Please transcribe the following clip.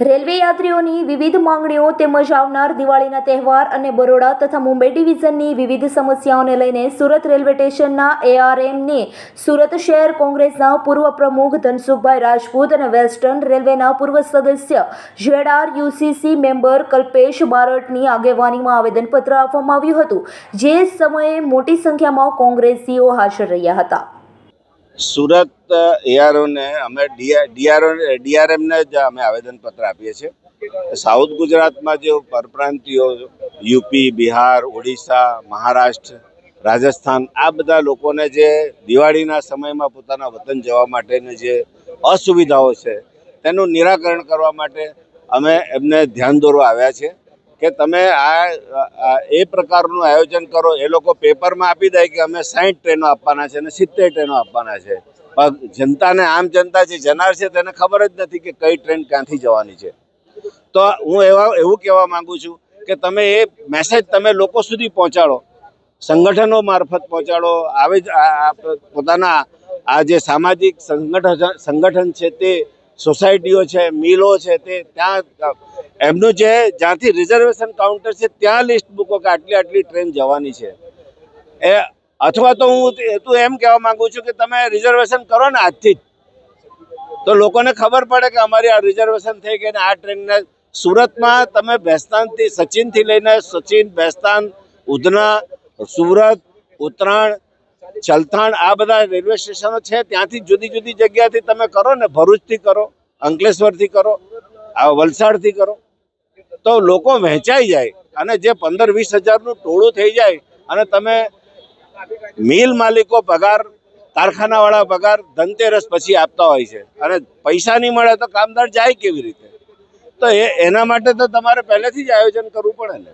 Railway યાત્રીઓની વિવિધ માંગણીઓ તેમજ આવનાર દિવાળીના તહેવાર અને બરોડા તથા મુંબઈ ડિવિઝનની વિવિધ સમસ્યાઓને લઈને સુરત રેલવે સ્ટેશનના એઆરએમને સુરત શહેર કોંગ્રેસના પૂર્વ પ્રમુખ ધનસુખભાઈ રાજપૂત અને વેસ્ટર્ન રેલવેના પૂર્વ સદસ્ય જેડઆર યુસીસી મેમ્બર કલ્પેશ બારટની આગેવાનીમાં આવેદનપત્ર આપવામાં આવ્યું હતું. જે સમયે મોટી સંખ્યામાં કોંગ્રેસીઓ હાજર રહ્યા હતા. સુરત એઆરઓને અમે ડીઆરઓ ડીઆરએમને જ અમે આવેદનપત્ર આપીએ છીએ. સાઉથ ગુજરાતમાં જે પરપ્રાંતિયો યુપી, બિહાર, ઓડિશા, મહારાષ્ટ્ર, રાજસ્થાન, આ બધા લોકોને જે દિવાળીના સમયમાં પોતાના વતન જવા માટેની જે અસુવિધાઓ છે, તેનું નિરાકરણ કરવા માટે અમે એમને ધ્યાન દોરવા આવ્યા છે કે તમે આ એ પ્રકારનું આયોજન કરો, એ લોકો પેપરમાં આપી દે કે અમે સાઠ ટ્રેનો આપવાના છે અને સિત્તેર ટ્રેનો આપવાના છે. પણ જનતાને, આમ જનતા જે જનાર છે તેને ખબર જ નથી કે કઈ ટ્રેન ક્યાંથી જવાની છે. તો હું એવા, એવું કહેવા માગું છું કે તમે એ મેસેજ તમે લોકો સુધી પહોંચાડો. સંગઠનો મારફત પહોંચાડો. આવી પોતાના, આ જે સામાજિક સંગઠન સંગઠન છે તે સોસાયટીઓ છે, મિલો છે તે ત્યાં એમનું જે જ્યાંથી રિઝર્વેશન કાઉન્ટર છે, ત્યાં લિસ્ટ મૂકો કે આટલી આટલી ટ્રેન જવાની છે. એ અથવા તો હું તું એમ કહેવા માંગુ છું કે તમે રિઝર્વેશન કરો ને આજથી જ. તો લોકોને ખબર પડે કે અમારી આ રિઝર્વેશન થઈ ગઈ ને આ ટ્રેનને સુરતમાં તમે ભેસ્તાનથી સચિનથી લઈને સચિન, ભેસ્તાન, ઉધના, સુરત, ઉત્તરાયણ ચલથાણ આ બધા રેલવે સ્ટેશનો છે, ત્યાંથી જુદી જુદી જગ્યાથી તમે કરો ને ભરૂચથી કરો, અંકલેશ્વરથી કરો, આ વલસાડથી કરો. તો લોકો વહેંચાઈ જાય અને જે પંદર વીસ હજારનું ટોળું થઈ જાય અને તમે મિલ માલિકો પગાર, કારખાનાવાળા પગાર ધનતેરસ પછી આપતા હોય છે. અને પૈસા નહીં મળે તો કામદાર જાય કેવી રીતે? તો એ, એના માટે તો તમારે પહેલેથી જ આયોજન કરવું પડે ને.